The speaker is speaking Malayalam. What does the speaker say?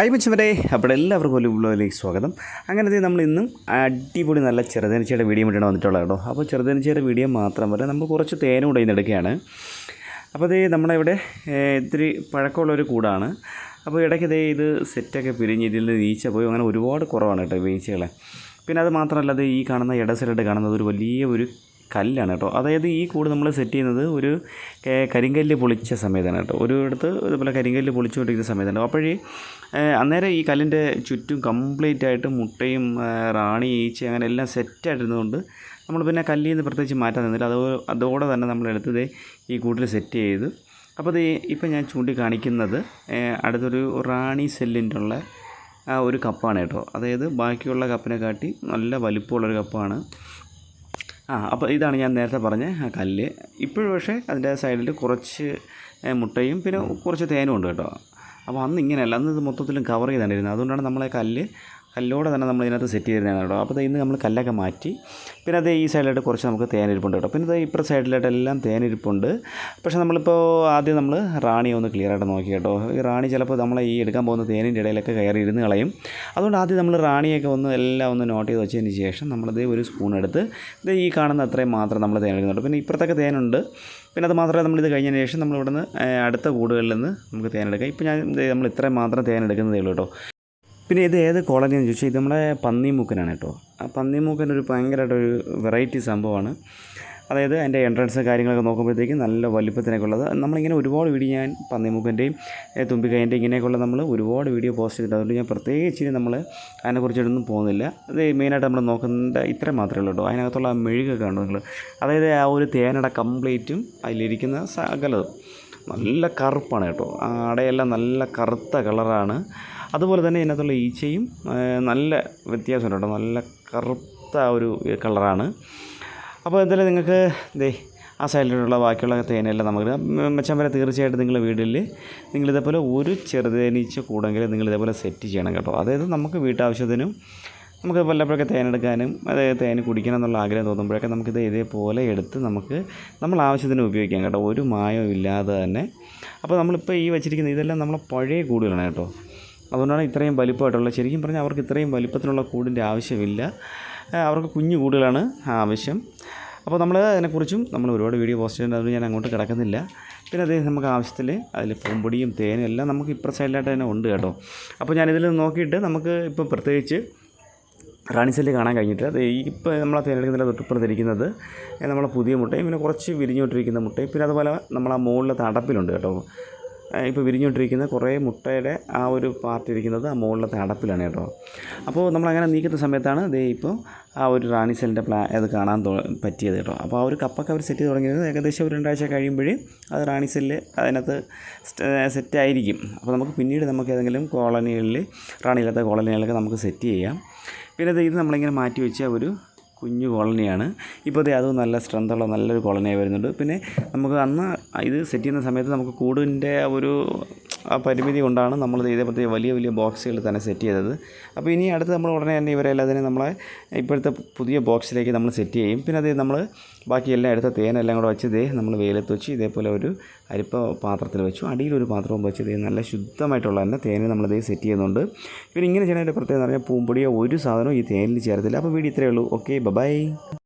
ഹായ് മച്ചവരെ അപ്പോൾ എല്ലാവർക്കും ഒരു വ്ലോഗിലേക്ക് സ്വാഗതം. അങ്ങനത്തെ നമ്മൾ ഇന്നും അടിപൊളി നല്ല ചെറുതേനച്ചയുടെ വീഡിയോ വേണ്ടിയാണ് വന്നിട്ടുള്ളത് കേട്ടോ. അപ്പോൾ ചെറുതേനച്ചയുടെ വീഡിയോ മാത്രം പോലെ നമ്മൾ കുറച്ച് തേനും കൂടെ ഇന്ന് എടുക്കുകയാണ് അപ്പോൾ ഇത് നമ്മുടെ ഇവിടെ ഇത്തിരി പഴക്കമുള്ളൊരു കൂടാണ്. അപ്പോൾ ഇടയ്ക്ക് ഇതേ ഇത് സെറ്റൊക്കെ പിരിഞ്ഞ് ഇതിൽ നിന്ന് ഈച്ച പോയി. അങ്ങനെ ഒരുപാട് കുറവാണ് കേട്ടോ വീഴ്ചകളെ. പിന്നെ അത് മാത്രമല്ല അത് ഈ കാണുന്ന ഇട കാണുന്നത് ഒരു വലിയ ഒരു കല്ലാണ് കേട്ടോ. അതായത് ഈ കൂട് നമ്മൾ സെറ്റ് ചെയ്യുന്നത് ഒരു കരിങ്കല്ല് പൊളിച്ച സമയത്താണ് കേട്ടോ. ഒരു ഇടത്ത് ഇതുപോലെ കരിങ്കല്ല് പൊളിച്ചുകൊണ്ടിരിക്കുന്ന സമയത്താണ് അപ്പോഴേ അന്നേരം ഈ കല്ലിന്റെ ചുറ്റും കംപ്ലീറ്റ് ആയിട്ട് മുട്ടയും റാണി ഈച്ച അങ്ങനെ എല്ലാം സെറ്റായിട്ടിരുന്നതുകൊണ്ട് നമ്മൾ പിന്നെ കല്ലിൽ നിന്ന് പ്രത്യേകിച്ച് മാറ്റാൻ നിന്നില്ല. അത് അതോടെ തന്നെ നമ്മൾ എടുത്തത് ഈ കൂട്ടിൽ സെറ്റ് ചെയ്തു അപ്പോൾ അത് ഇപ്പം ഞാൻ ചൂണ്ടിക്കാണിക്കുന്നത് അടുത്തൊരു റാണി സെല്ലിന്റെ ഉള്ള ആ ഒരു കപ്പാണ് കേട്ടോ. അതായത് ബാക്കിയുള്ള കപ്പിനെ കാട്ടി നല്ല വലിപ്പമുള്ളൊരു കപ്പാണ്. ആ അപ്പോൾ ഇതാണ് ഞാൻ നേരത്തെ പറഞ്ഞ ആ കല്ല്. ഇപ്പോഴും പക്ഷേ അതിന്റെ സൈഡിൽ കുറച്ച് മുട്ടയും പിന്നെ കുറച്ച് തേനും ഉണ്ട് കേട്ടോ. അപ്പോൾ അന്ന് ഇങ്ങനെയല്ല അന്ന് ഇത് മൊത്തത്തിലും കവർ ചെയ്താണ് ഇരുന്നത്. അതുകൊണ്ടാണ് നമ്മളെ കല്ല് കല്ലോടെ തന്നെ നമ്മൾ ഇതിനകത്ത് സെറ്റ് ചെയ്തിരുന്നതാണ് കേട്ടോ. അപ്പോൾ ഇന്ന് നമ്മൾ കല്ലൊക്കെ മാറ്റി. പിന്നെ അത് ഈ സൈഡിലായിട്ട് കുറച്ച് നമുക്ക് തേനിരിപ്പുണ്ട് കേട്ടോ. പിന്നെ അത് ഇപ്പുറ സൈഡിലായിട്ട് എല്ലാം തേനിരിപ്പുണ്ട്. പക്ഷേ നമ്മളിപ്പോൾ ആദ്യം നമ്മൾ റാണിയെ ഒന്ന് ക്ലിയർ ആയിട്ട് നോക്കി കേട്ടോ. ഈ റാണി ചിലപ്പോൾ നമ്മൾ ഈ എടുക്കാൻ പോകുന്ന തേനിന്റെ ഇടയിലൊക്കെ കയറി ഇരുന്ന് കളയും. അതുകൊണ്ട് ആദ്യം നമ്മൾ റാണിയൊക്കെ ഒന്ന് എല്ലാം ഒന്ന് നോട്ട് ചെയ്ത് വെച്ചതിന് ശേഷം നമ്മളിത് ഒരു സ്പൂൺ എടുത്ത് ഇത് ഈ കാണുന്ന അത്രയും മാത്രം നമ്മൾ തേൻ എടുക്കുന്നുണ്ട്. പിന്നെ ഇപ്പുറത്തൊക്കെ തേനുണ്ട്. പിന്നെ അത് മാത്രമേ നമ്മളിത് കഴിഞ്ഞതിന് ശേഷം ഏഹ്, അടുത്ത കൂടുകളിൽ നിന്ന് നമുക്ക് തേനെടുക്കാം ഇപ്പോൾ ഞാൻ നമ്മൾ ഇത്രയും മാത്രം തേൻ എടുക്കുന്നതേ ഉള്ളൂ കേട്ടോ. പിന്നെ ഇത് ഏത് കോളനിയെന്ന് ചോദിച്ചാൽ ഇത് നമ്മുടെ പന്നിമൂക്കനാണ് കേട്ടോ. ആ പന്നിമൂക്കൻ ഒരു ഭയങ്കരമായിട്ടൊരു വെറൈറ്റി സംഭവമാണ്. അതായത് അതിന്റെ എൻട്രൻസ് കാര്യങ്ങളൊക്കെ നോക്കുമ്പോഴത്തേക്കും നല്ല വലിപ്പത്തിനൊക്കെ ഉള്ളത് നമ്മളിങ്ങനെ ഒരുപാട് വീഡിയോ ഞാൻ പന്നിമൂക്കന്റെയും തുമ്പിക്കൈന്റെ ഇങ്ങനെയൊക്കെയുള്ള നമ്മൾ ഒരുപാട് വീഡിയോ പോസ്റ്റ് ചെയ്തിട്ടുണ്ട്. അതുകൊണ്ട് ഞാൻ പ്രത്യേകിച്ച് നമ്മൾ അതിനെക്കുറിച്ചിട്ടൊന്നും പോകുന്നില്ല. അത് മെയിനായിട്ട് നമ്മൾ നോക്കേണ്ട ഇത്ര മാത്രമേ ഉള്ളൂ കേട്ടോ. അതിനകത്തുള്ള ആ മെഴുകൊക്കെ ഉണ്ടോ നിങ്ങൾ അതായത് ആ ഒരു തേനയുടെ കംപ്ലീറ്റും അതിലിരിക്കുന്ന സകലതും. നല്ല കറുപ്പാണ് കേട്ടോ. ആ അടയെല്ലാം നല്ല കറുത്ത കളറാണ് അതുപോലെ തന്നെ ഇതിനകത്തുള്ള ഈച്ചയും നല്ല വ്യത്യാസമുണ്ട് കേട്ടോ. നല്ല കറുത്ത ഒരു കളറാണ്. അപ്പോൾ എന്തായാലും നിങ്ങൾക്ക് ദേ ആ സൈഡിലുള്ള ബാക്കിയുള്ള തേനെല്ലാം നമുക്ക് മെച്ചം വരെ തീർച്ചയായിട്ടും നിങ്ങൾ വീട്ടിൽ നിങ്ങളിതേപോലെ ഒരു ചെറുതേനീച്ച കൂടെങ്കിലും നിങ്ങളിതേപോലെ സെറ്റ് ചെയ്യണം കേട്ടോ. അതായത് നമുക്ക് വീട്ടാവശ്യത്തിനും നമുക്ക് വല്ലപ്പോഴൊക്കെ തേനെടുക്കാനും അതായത് തേൻ കുടിക്കണം എന്നുള്ള ആഗ്രഹം തോന്നുമ്പോഴൊക്കെ നമുക്കിത് ഇതേപോലെ എടുത്ത് നമുക്ക് നമ്മൾ ആവശ്യത്തിന് ഉപയോഗിക്കാം കേട്ടോ. ഒരു മായവും ഇല്ലാതെ തന്നെ. അപ്പോൾ നമ്മളിപ്പോൾ ഈ വെച്ചിരിക്കുന്ന ഇതെല്ലാം നമ്മളെ പഴയ കൂടുകളാണ് കേട്ടോ. അതുകൊണ്ടാണ് ഇത്രയും വലിപ്പമായിട്ടുള്ള ശരിക്കും പറഞ്ഞാൽ അവർക്ക് ഇത്രയും വലിപ്പത്തിലുള്ള കൂടിന്റെ ആവശ്യമില്ല. അവർക്ക് കുഞ്ഞു കൂടുകളാണ് ആവശ്യം. അപ്പോൾ നമ്മൾ അതിനെക്കുറിച്ചും നമ്മൾ ഒരുപാട് വീഡിയോ പോസ്റ്റ് ചെയ്യുന്നുണ്ട്. അതുകൊണ്ട് ഞാൻ അങ്ങോട്ട് കിടക്കുന്നില്ല. പിന്നെ അതേ നമുക്ക് ആവശ്യത്തിൽ അതിൽ പൂമ്പൊടിയും തേനും എല്ലാം നമുക്ക് ഇപ്പുറ സൈഡിലായിട്ട് തന്നെ ഉണ്ട് കേട്ടോ. അപ്പോൾ ഞാനിതിൽ നോക്കിയിട്ട് നമുക്ക് ഇപ്പോൾ പ്രത്യേകിച്ച് റാണി സെല്ല് കാണാൻ കഴിഞ്ഞിട്ട് അത് ഇപ്പോൾ നമ്മളെ തിരഞ്ഞെടുക്കുന്നതിൽ തൊട്ടിപ്പുറത്തിരിക്കുന്നത് നമ്മളെ പുതിയ മുട്ടയും പിന്നെ കുറച്ച് വിരിഞ്ഞുകൊണ്ടിരിക്കുന്ന മുട്ടയും. പിന്നെ അതുപോലെ നമ്മളാ മുകളിലത്തെ തടപ്പിലുണ്ട് കേട്ടോ. ഇപ്പോൾ വിരിഞ്ഞുകൊണ്ടിരിക്കുന്ന കുറേ മുട്ടയുടെ ആ ഒരു പാർട്ട് ഇരിക്കുന്നത് ആ മുകളിലത്തെ അടപ്പിലാണ് കേട്ടോ. അപ്പോൾ നമ്മൾ അങ്ങനെ നീക്കുന്ന സമയത്താണ് ദേ ഇപ്പോൾ ആ ഒരു റാണി സെല്ലിന്റെ പ്ലാ അത് കാണാൻ പറ്റിയത് കേട്ടോ. അപ്പോൾ ആ ഒരു കപ്പൊക്കെ അവർ സെറ്റ് ചെയ്ത് തുടങ്ങിയത് ഏകദേശം ഒരു രണ്ടാഴ്ച കഴിയുമ്പോഴേ അത് റാണി സെല്ല് അതിനകത്ത് സെറ്റായിരിക്കും അപ്പോൾ നമുക്ക് പിന്നീട് നമുക്ക് ഏതെങ്കിലും കോളനികളിൽ റാണിയില്ലാത്ത കോളനികളിലൊക്കെ നമുക്ക് സെറ്റ് ചെയ്യാം. പിന്നെ ഇത് നമ്മളിങ്ങനെ മാറ്റി വെച്ച ഒരു കുഞ്ഞു കോളനിയാണ്. ഇപ്പോൾ ദേ അതും നല്ല സ്ട്രെങ്തുള്ള നല്ലൊരു കോളനിയായി വരുന്നുണ്ട്. പിന്നെ നമുക്ക് അന്ന് ഇത് സെറ്റ് ചെയ്യുന്ന സമയത്ത് നമുക്ക് കൂടിന്റെ ഒരു ആ പരിമിതി കൊണ്ടാണ് നമ്മൾ ഇതേപോലത്തെ വലിയ വലിയ ബോക്സുകൾ തന്നെ സെറ്റ് ചെയ്തത്. അപ്പോൾ ഇനി അടുത്ത് നമ്മൾ ഉടനെ തന്നെ ഇവരെല്ലാം അതിനെ നമ്മളെ ഇപ്പോഴത്തെ പുതിയ ബോക്സിലേക്ക് നമ്മൾ സെറ്റ് ചെയ്യും. പിന്നെ അത് നമ്മൾ ബാക്കി എല്ലാം എടുത്ത തേനെല്ലാം കൂടെ വെച്ച് ഇതേ നമ്മൾ വെയിലത്ത് വെച്ച് ഇതേപോലെ ഒരു അരിപ്പ പാത്രത്തിൽ വെച്ചു. അടിയിലൊരു പാത്രവും വെച്ച് ഇതേ നല്ല ശുദ്ധമായിട്ടുള്ള തന്നെ നമ്മൾ നമ്മളിതേ സെറ്റ് ചെയ്യുന്നുണ്ട്. പിന്നെ ഇങ്ങനെ ചെയ്യാനായിട്ട് പ്രത്യേകത എന്ന് പറഞ്ഞാൽ പൂമ്പൊടിയോ ഒരു സാധനവും ഈ തേനിൽ ചേർത്തില്ല. അപ്പോൾ വീഡിയോ ഇത്രയേ ഉള്ളൂ. Okay bye